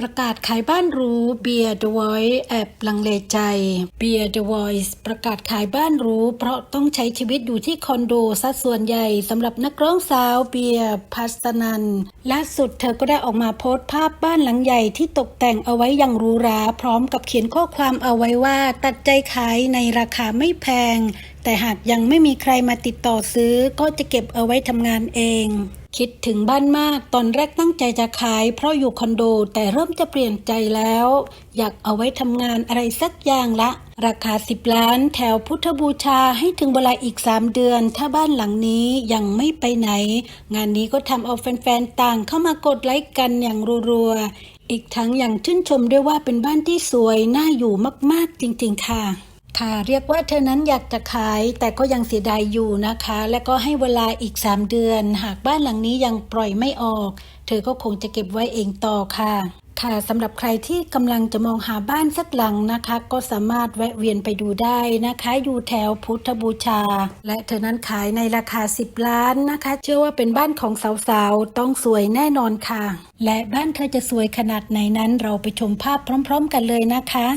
ประกาศขายบ้านหรูเบียร์เดไวท์แอบลังเลใจเบียร์เดไวท์ประกาศขายบ้านหรูเพราะต้องใช้ชีวิตอยู่ที่คอนโดซะส่วนใหญ่สำหรับนักร้องสาวเบียร์พัสนันล่าสุดเธอก็ได้ออกมาโพสต์ภาพบ้านหลังใหญ่ที่ตกแต่งเอาไว้อย่างหรูหราพร้อมกับเขียนข้อความเอาไว้ว่าตัดใจขายในราคาไม่แพงแต่หากยังไม่มีใครมาติดต่อซื้อก็จะเก็บเอาไว้ทำงานเอง คิดถึงบ้านมากตอนแรกตั้งใจจะขาย เพราะอยู่คอนโดแต่เริ่มจะเปลี่ยนใจแล้ว อยากเอาไว้ทำงานอะไรสักอย่างละ ราคา 10 ล้านแถวพุทธบูชาให้ถึงเวลาอีก 3 เดือน ถ้าบ้านหลังนี้ยังไม่ไปไหน งานนี้ก็ทำเอาแฟนๆต่างเข้ามากดไลค์กันอย่างรัวๆอีกทั้งยังชื่นชมด้วยว่าเป็นบ้านที่สวยน่าอยู่มากๆจริงๆค่ะ ค่ะเรียกว่าเธอนั้นอยากจะขายแต่ก็ยังเสียดายอยู่นะคะ และก็ให้เวลาอีก 3 เดือน หากบ้านหลังนี้ยังปล่อยไม่ออก เธอก็คงจะเก็บไว้เองต่อค่ะ ค่ะสำหรับใครที่กำลังจะมองหาบ้านสักหลังนะคะ ก็สามารถแวะเวียนไปดูได้นะคะ อยู่แถวพุทธบูชา และเธอนั้นขายในราคา 10 ล้านนะคะ เชื่อว่าเป็นบ้านของสาวๆต้องสวยแน่นอนค่ะ และบ้านเธอจะสวยขนาดไหนนั้น เราไปชมภาพพร้อม ๆ กันเลยนะคะ